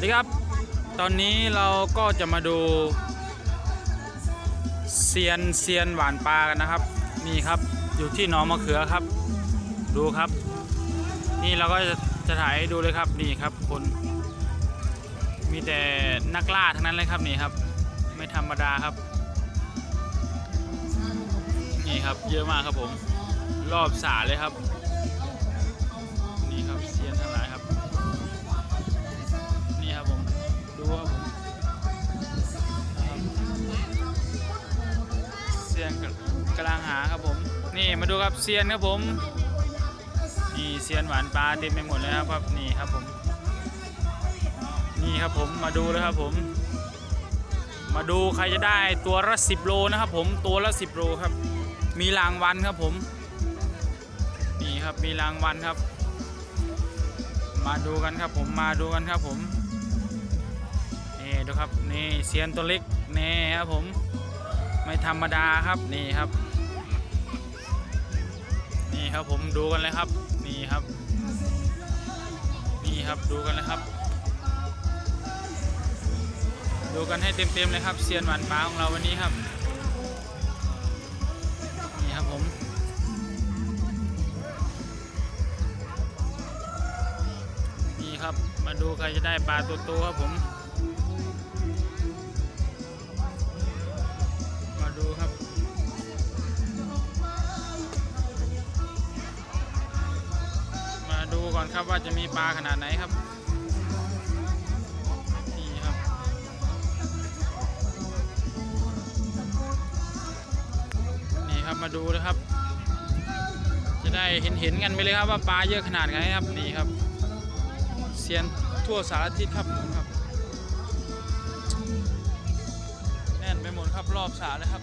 วัสดีครับ ตอนนี้เราก็จะมาดูเซียนเซียนหวานปลากันนะครับ นี่ครับอยู่ที่หนองมะเขือครับ ดูครับ นี่เราก็จะจะถ่ายให้ดูเลยครับนี่ครับคนมีแต่นักล่าทั้งนั้นเลยครับนี่ครับ ไม่ธรรมดาครับ นี่ครับเยอะมากครับผม รอบสาเลยครับำลังหาครับผม นี่มาดูครับเซียนครับผมนี่เซียนหวานปลาเต็มไปหมดเลยครับนี่ครับผม นี่ครับผมมาดูเลยครับผม มาดูใครจะได้ตัวละสิบโลนะครับผมตัวละสิบโลครับ มีรางวัลครับผม นี่ครับมีรางวัลครับ มาดูกันครับผมมาดูกันครับผมนี่ดูครับนี่เซียนตัวเล็กนี่ครับผม ไม่ธรรมดาครับนี่ครับ ครับผมดูกันเลยครับ นี่ครับ นี่ครับดูกันเลยครับ ดูกันให้เต็มๆเลยครับเซียนหวานปลาของเราวันนี้ครับ นี่ครับผมนี่ครับมาดูใครจะได้ปลาตัวโตครับผม ดูก่อนครับว่าจะมีปลาขนาดไหนครับนี่ครับ นี่ครับมาดูเลยครับ จะได้เห็นเห็นๆกันไปเลยครับว่าปลาเยอะขนาดไหนครับนี่ครับเซียนทั่วสารทิศครับผมครับแน่นไปหมดครับรอบสระเลยครับ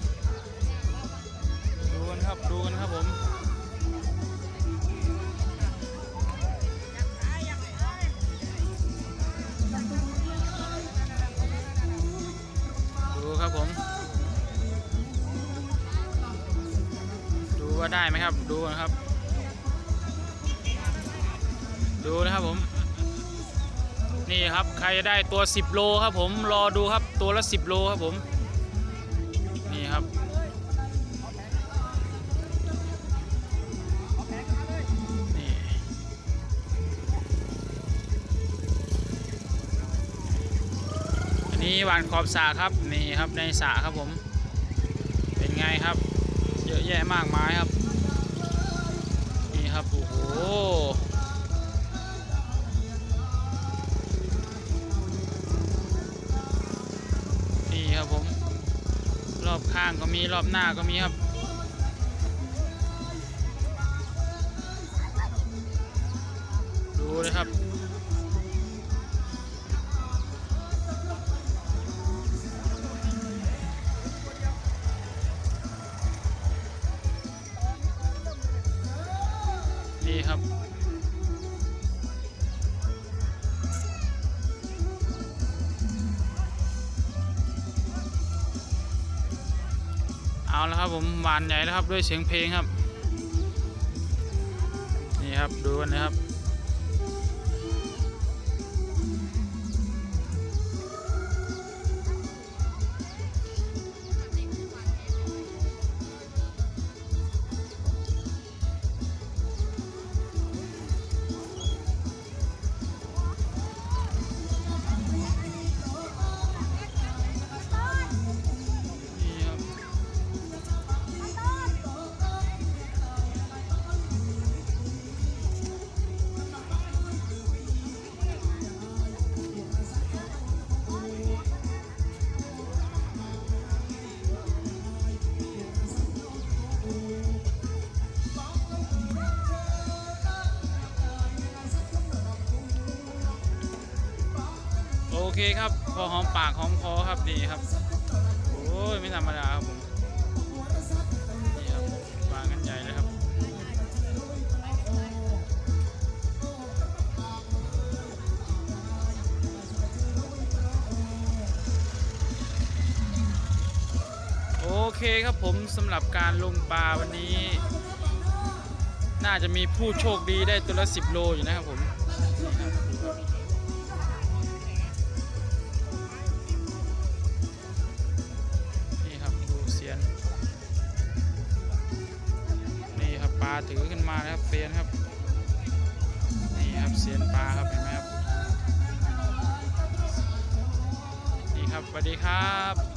ดูกันครับดูกันครับผม ว่าได้ไหมครับ ดูนะครับ ดูนะครับผม นี่ครับใครจะได้ตัว 10 โลครับผม รอดูครับตัวละ 10 โลครับผม นี่ครับนี่หวานขอบสระครับ นี่ครับในสระครับผม เป็นไงครับ เยอะแยะมากมายครับ นี่ครับ โอ้โหนี่ครับผม รอบข้างก็มีรอบหน้าก็มีครับดูเลยครับ เอาแล้วครับผมหวานใหญ่แล้วครับด้วยเสียงเพลงครับ นี่ครับดูกันนะครับ เคครับพอหอมปากหอมคอครับนี่ครับ โอ้ยไม่ธรรมดาครับผมนี่ครับวางกันใหญ่เลยครับโอเคครับผมสำหรับการลงปลาวันนี้ น่าจะมีผู้โชคดีได้ตัวละ 10 โลอยู่นะครับผม ถือขึ้นมานะครับเซียนครับ นี่ครับเซียนปลาครับเห็นไหมครับ นี่ครับสวัสดีครับ